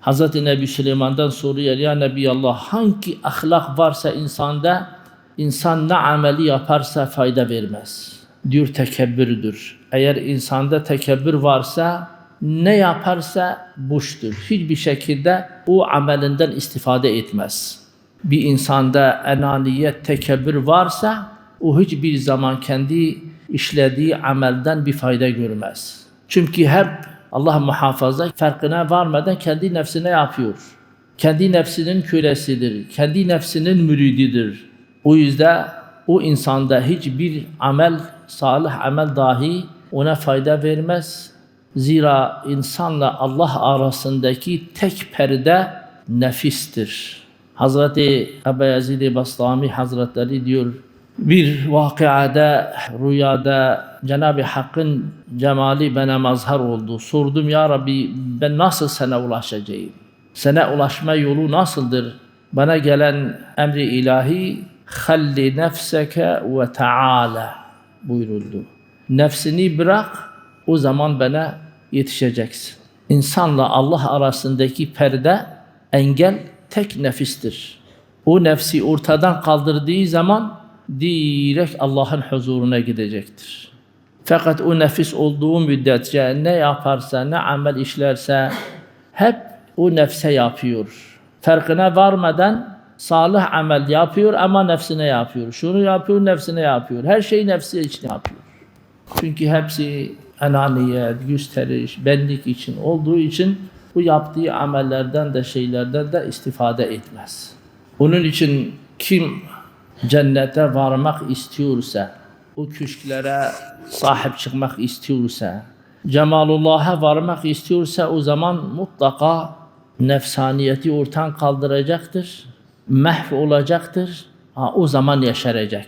Hazreti Nebi Süleyman'dan soruyor ya Nebi Allah hangi ahlak varsa insanda insan ne ameli yaparsa fayda vermez. Diyor tekebbürdür. Eğer insanda tekebbür varsa ne yaparsa boştur. Hiçbir şekilde o amelinden istifade etmez. Bir insanda enaniyet, tekebbür varsa o hiçbir zaman kendi işlediği amelden bir fayda görmez. Çünkü hep Allah muhafaza farkına varmadan kendi nefsine yapıyor. Kendi nefsinin kölesidir. Kendi nefsinin mürididir. O yüzden o insanda hiçbir amel, salih amel dahi ona fayda vermez. Zira insanla Allah arasındaki tek perde nefistir. Hazreti Ebu Yazid-i Bastami Hazretleri diyor, bir vakıada, rüyada Cenab-ı Hakk'ın cemali bana mazhar oldu. Sordum ya Rabbi ben nasıl sana ulaşacağım? Sana ulaşma yolu nasıldır? Bana gelen emri ilahi halli nefseke ve taala buyuruldu. Nefsini bırak o zaman bana yetişeceksin. İnsanla Allah arasındaki perde engel tek nefistir. O nefsi ortadan kaldırdığı zaman direkt Allah'ın huzuruna gidecektir. Fakat o nefis olduğu müddetçe ne yaparsa, ne amel işlerse hep o nefse yapıyor. Farkına varmadan salih amel yapıyor ama nefsine yapıyor. Şunu yapıyor, nefsine yapıyor. Her şeyi nefsi için yapıyor. Çünkü hepsi enaniyet, gösteriş, benlik için olduğu için bu yaptığı amellerden de şeylerden de istifade etmez. Onun için kim cennete varmak istiyorsa, o köşklere sahip çıkmak istiyorsa, cemalullah'a varmak istiyorsa o zaman mutlaka nefsaniyeti ortadan kaldıracaktır, mahv olacaktır. Ha, o zaman yaşaracak.